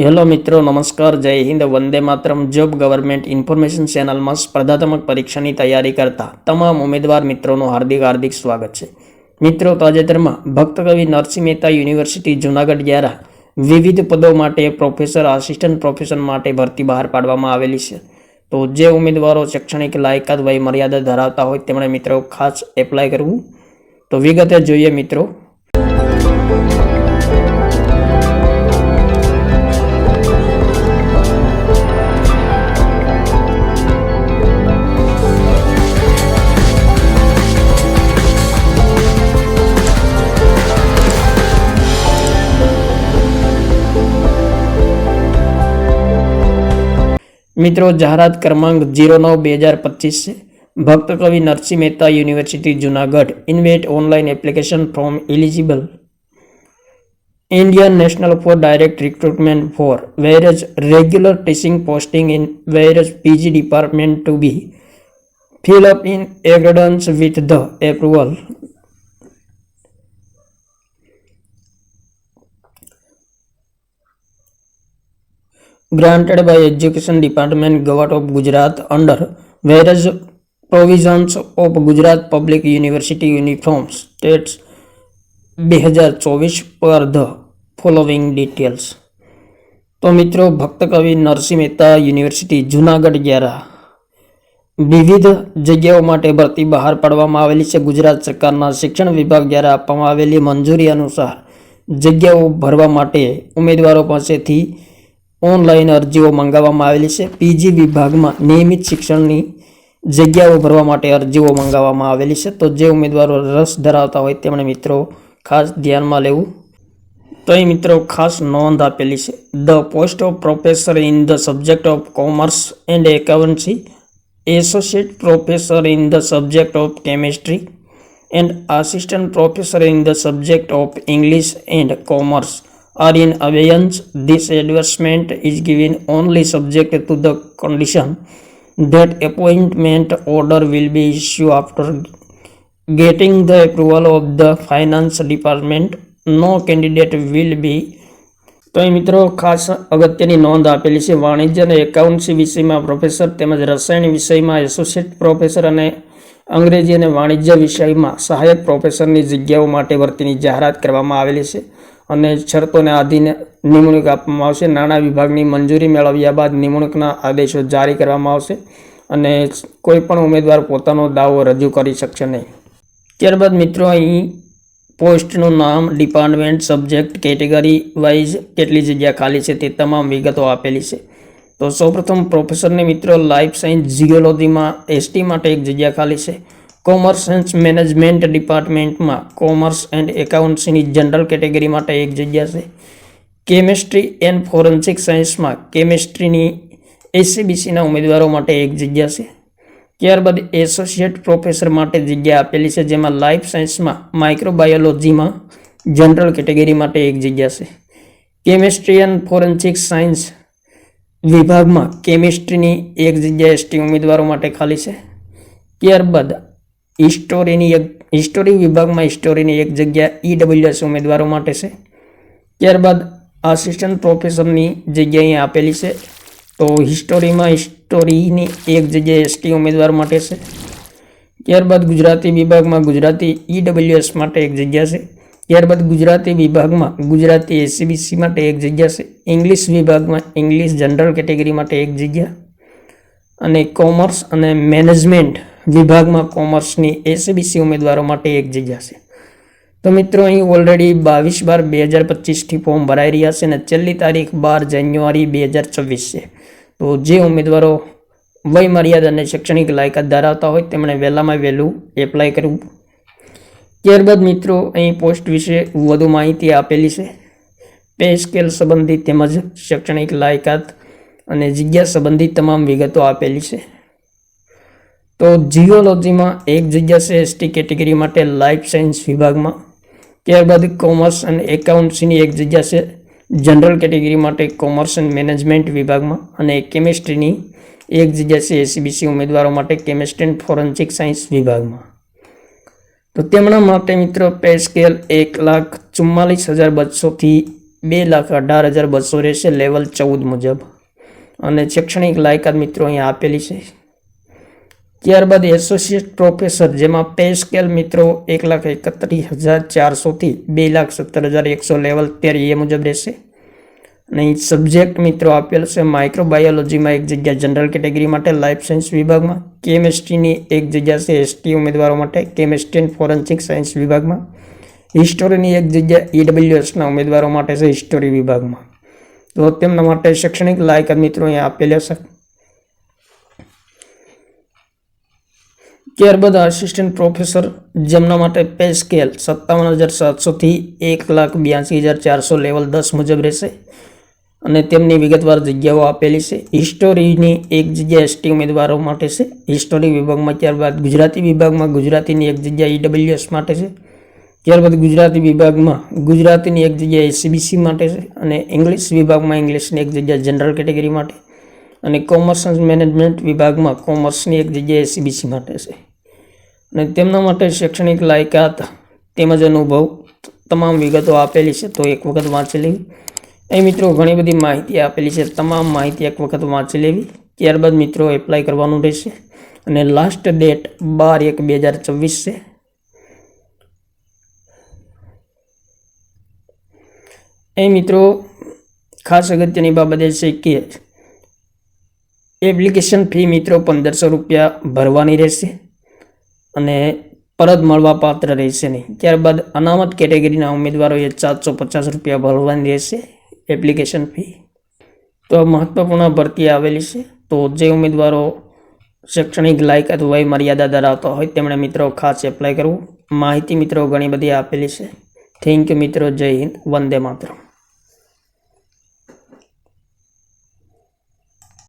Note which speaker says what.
Speaker 1: Hello મિત્રો, નમસ્કાર, જય હિન્દ, વંદે માતરમ. જોબ ગવર્મેન્ટ ઇન્ફોર્મેશન ચેનલમાં સ્પર્ધાત્મક પરીક્ષાની તૈયારી કરતા તમામ ઉમેદવાર મિત્રોનું હાર્દિક હાર્દિક સ્વાગત છે. મિત્રો, તાજેતરમાં ભક્તકવિ નરસિંહ મહેતા યુનિવર્સિટી જુનાગઢ દ્વારા વિવિધ પદો માટે પ્રોફેસર આસિસ્ટન્ટ પ્રોફેસર માટે ભરતી બહાર પાડવામાં આવેલી છે. તો જે ઉમેદવારો શૈક્ષણિક લાયકાત વય મર્યાદા ધરાવતા હોય તેમણે મિત્રો ખાસ એપ્લાય કરવું. તો વિગતે જોઈએ મિત્રો મિત્રો જાહેરાત ક્રમાંક જીરો નવ બે હજાર પચીસ છે ભક્ત કવિ Narsinh Mehta university Junagadh invite online application from eligible National for Direct Recruitment for various regular teaching posting in various PG department to be fill up in accordance with the approval granted by Education Department, Government of Gujarat, under various provisions of Gujarat Public University Uniform States બે હજાર ચોવીસ per the following details તો મિત્રો ભક્ત કવિ Narsinh Mehta university Junagadh દ્વારા વિવિધ જગ્યાઓ માટે ભરતી બહાર પાડવામાં આવેલી છે. ગુજરાત સરકારના શિક્ષણ વિભાગ દ્વારા આપવામાં આવેલી મંજૂરી અનુસાર જગ્યાઓ ભરવા માટે ઉમેદવારો પાસેથી ઓનલાઈન અરજીઓ મંગાવવામાં આવેલી છે. પીજી વિભાગમાં નિયમિત શિક્ષણની જગ્યાઓ ભરવા માટે અરજીઓ મંગાવવામાં આવેલી છે. તો જે ઉમેદવારો રસ ધરાવતા હોય તેમણે મિત્રો ખાસ ધ્યાનમાં લેવું. તો અહીં મિત્રો ખાસ નોંધ આપેલી છે. The post of professor in the subject of commerce and accountancy associate professor in the subject of chemistry and assistant professor in the subject of English and commerce. Are in abeyance. This advertisement is given only subject to the condition that appointment order will be issued after getting the approval of the finance department. No candidate will be તો એ મિત્રો ખાસ અગત્યની નોંધ આપેલી છે વાણિજ્ય અને એકાઉન્ટસી વિષયમાં પ્રોફેસર તેમજ રસાયણ વિષયમાં એસોસિએટ પ્રોફેસર અને અંગ્રેજી અને વાણિજ્ય વિષયમાં સહાયક પ્રોફેસરની જગ્યાઓ માટે ભરતીની જાહેરાત કરવામાં આવેલી છે અને શરતોને આધીન નિમણૂક આપવામાં આવશે. નાણાં વિભાગની મંજૂરી મેળવ્યા બાદ નિમણૂકના આદેશો જારી કરવામાં આવશે અને કોઈ પણ ઉમેદવાર પોતાનો દાવો રજૂ કરી શકશે નહીં. ત્યારબાદ મિત્રો, અહીં પોસ્ટનું નામ, ડિપાર્ટમેન્ટ, સબ્જેક્ટ, કેટેગરી વાઇઝ કેટલી જગ્યા ખાલી છે તે તમામ વિગતો આપેલી છે. તો સૌપ્રથમ પ્રોફેસરને મિત્રો લાઈફ સાયન્સ જીઓલોજીમાં એસટી માટે એક જગ્યા ખાલી છે. કોમર્સ એન્ડ મેનેજમેન્ટ ડિપાર્ટમેન્ટમાં કોમર્સ એન્ડ એકાઉન્ટ્સની જનરલ કેટેગરી માટે એક જગ્યા છે. કેમેસ્ટ્રી એન્ડ ફોરેન્સિક સાયન્સમાં કેમેસ્ટ્રીની એસીબીસીના ઉમેદવારો માટે એક જગ્યા છે. ત્યારબાદ એસોસિએટ પ્રોફેસર માટે જગ્યા આપેલી છે, જેમાં લાઈફ સાયન્સમાં માઇક્રોબાયોલોજીમાં જનરલ કેટેગરી માટે એક જગ્યા છે. કેમેસ્ટ્રી એન્ડ ફોરેન્સિક સાયન્સ વિભાગમાં કેમિસ્ટ્રીની એક જગ્યા એસટી ઉમેદવારો માટે ખાલી છે. ત્યારબાદ હિસ્ટોરીની એક હિસ્ટોરી વિભાગમાં હિસ્ટોરીની એક જગ્યા ઈડબ્લ્યુએસ ઉમેદવારો માટે છે. ત્યારબાદ આસિસ્ટન્ટ પ્રોફેસરની જગ્યા અહીં આપેલી છે. તો હિસ્ટોરીમાં હિસ્ટોરીની એક જગ્યા એસટી ઉમેદવાર માટે છે. ત્યારબાદ ગુજરાતી વિભાગમાં ગુજરાતી ઈડબ્લ્યુએસ માટે એક જગ્યા છે. ત્યારબાદ ગુજરાતી વિભાગમાં ગુજરાતી એસીબીસી માટે એક જગ્યા છે. ઇંગ્લિશ વિભાગમાં ઇંગ્લિશ જનરલ કેટેગરી માટે એક જગ્યા. અને કોમર્સ અને મેનેજમેન્ટ વિભાગમાં કોમર્સની એસીબીસી ઉમેદવારો માટે એક જગ્યા છે. તો મિત્રો, અહીં ઓલરેડી બાવીસ બાર બે હજાર પચીસથી ફોર્મ ભરાઈ રહ્યા છે અને છેલ્લી તારીખ બાર જાન્યુઆરી બે હજાર છવ્વીસ છે. તો જે ઉમેદવારો વય મર્યાદા અને શૈક્ષણિક લાયકાત ધરાવતા હોય તેમણે વહેલામાં વહેલું એપ્લાય કરવું. ત્યારબાદ મિત્રો, અહીં પોસ્ટ વિશે વધુ માહિતી આપેલી છે. પે સ્કેલ સંબંધિત તેમજ શૈક્ષણિક લાયકાત અને જગ્યા સંબંધિત તમામ વિગતો આપેલી છે. તો જીઓલોજીમાં એક જગ્યા છે એસટી કેટેગરી માટે લાઈફ સાયન્સ વિભાગમાં. ત્યારબાદ કોમર્સ અને એકાઉન્ટ્સની એક જગ્યા છે જનરલ કેટેગરી માટે કોમર્સ એન્ડ મેનેજમેન્ટ વિભાગમાં અને કેમિસ્ટ્રીની એક જગ્યા છે એસીબીસી ઉમેદવારો માટે કેમિસ્ટ્રી એન્ડ ફોરેન્સિક સાયન્સ વિભાગમાં. તો તેમના માટે મિત્રો પે સ્કેલ એક લાખ ચુમ્માલીસ હજાર બસોથી બે લાખ અઢાર હજાર બસો રહેશે, લેવલ ચૌદ મુજબ. અને શૈક્ષણિક લાયકાત મિત્રો અહીંયા આપેલી છે. ત્યારબાદ એસોસિએટ પ્રોફેસર જેમાં પે સ્કેલ મિત્રો એક લાખ એકત્રીસ હજાર ચારસોથી બે લાખ સત્તર હજાર એકસો લેવલ તેર એ મુજબ રહેશે. અને સબ્જેક્ટ મિત્રો આપેલ છે માઇક્રોબાયોલોજીમાં એક જગ્યા જનરલ કેટેગરી માટે લાઈફ સાયન્સ વિભાગમાં કેમેસ્ટ્રીની એક જગ્યા છે એસટી ઉમેદવારો માટે કેમેસ્ટ્રી એન્ડ ફોરેન્સિક સાયન્સ વિભાગમાં હિસ્ટોરીની એક જગ્યા ઈડબ્લ્યુએસના ઉમેદવારો માટે છે હિસ્ટોરી વિભાગમાં. તો તેમના માટે શૈક્ષણિક લાયકાત મિત્રો અહીંયા આપેલા છે. ત્યારબાદ આસિસ્ટન્ટ પ્રોફેસર જેમના માટે પે સ્કેલ સત્તાવન હજાર સાતસોથી એક લાખ બ્યાસી હજાર ચારસો લેવલ દસ મુજબ રહેશે. અને તેમની વિગતવાર જગ્યાઓ આપેલી છે. હિસ્ટોરીની એક જગ્યા એસટી ઉમેદવારો માટે છે. હિસ્ટોરી વિભાગમાં ત્યારબાદ ગુજરાતી વિભાગમાં ગુજરાતીની એક જગ્યા ઈડબ્લ્યુએસ માટે છે. ત્યારબાદ ગુજરાતી વિભાગમાં ગુજરાતીની એક જગ્યા એસીબીસી માટે છે અને ઇંગ્લિશ વિભાગમાં ઇંગ્લિશની એક જગ્યા જનરલ કેટેગરી માટે. અને કોમર્સ મેનેજમેન્ટ વિભાગમાં કોમર્સની એક જગ્યા એસીબીસી માટે છે. અને તેમના માટે શૈક્ષણિક લાયકાત તેમજ અનુભવ તમામ વિગતો આપેલી છે, તો એક વખત વાંચી લેવી. અહીં મિત્રો ઘણી બધી માહિતી આપેલી છે, તમામ માહિતી એક વખત વાંચી લેવી. ત્યારબાદ મિત્રો એપ્લાય કરવાનું રહેશે. અને લાસ્ટ ડેટ બાર એક બે હજાર છવ્વીસ છે. એ મિત્રો ખાસ અગત્યની બાબત એ છે કે એપ્લિકેશન ફી મિત્રો પંદરસો રૂપિયા ભરવાની રહેશે. અને પરત મળવા પાત્ર રહેશે નહીં. ત્યારબાદ અનામત કેટેગરીના ઉમેદવારોએ ચારસો પચાસ રૂપિયા ભરવાની રહેશે, એપ્લિકેશન ફી. તો મહત્ત્વપૂર્ણ ભરતી આવેલી છે. તો જે ઉમેદવારો શૈક્ષણિક લાયકાત વય મર્યાદા ધરાવતા હોય તેમણે મિત્રો ખાસ એપ્લાય કરવું. માહિતી મિત્રો ઘણી બધી આપેલી છે. થેન્ક યુ મિત્રો. જય હિન્દ. વંદે માતરમ.